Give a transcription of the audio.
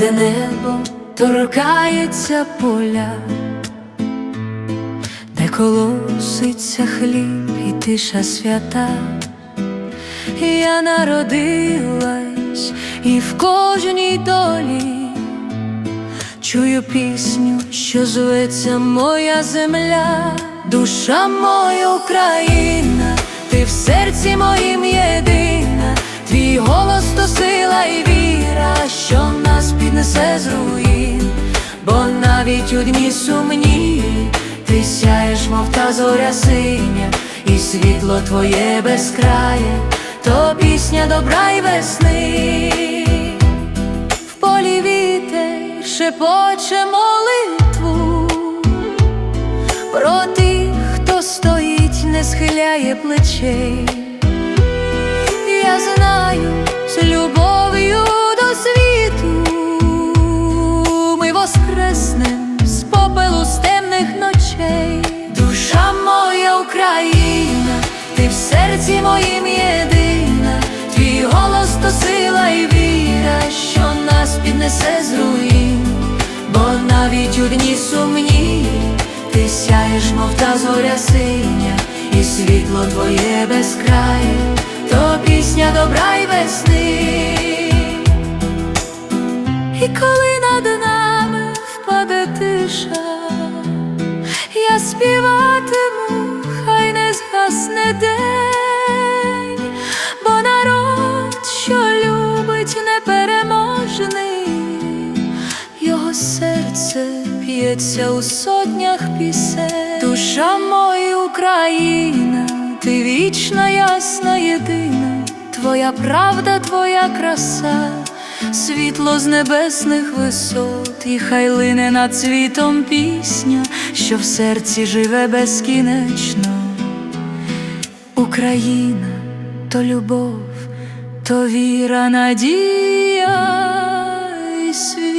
Де небо торкається поля, де колоситься хліб тиша свята. Я народилась і в кожній долі чую пісню, що зветься моя земля, душа моя Україна, ти в серці моїм єдина, твій голос то сила і віра, що нас піднесе з руїн, бо навіть у дні сумні ти сяєш, мов та зоря синя, і світло твоє безкрає, то пісня добра й весни в полі вітер шепоче молитву про тих, хто стоїть, не схиляє плечей. Сумні. Ти сяєш, мов та зоря синя, і світло твоє безкрає, то пісня добра й весни. І коли над нами впаде тиша, я співатиму, хай не згасне день, п'ється у сотнях пісень. Душа моя Україна, ти вічна, ясна, єдина, твоя правда, твоя краса. Світло з небесних висот, і хай лине над світом пісня, що в серці живе безкінечно. Україна то любов, то віра, надія і світ.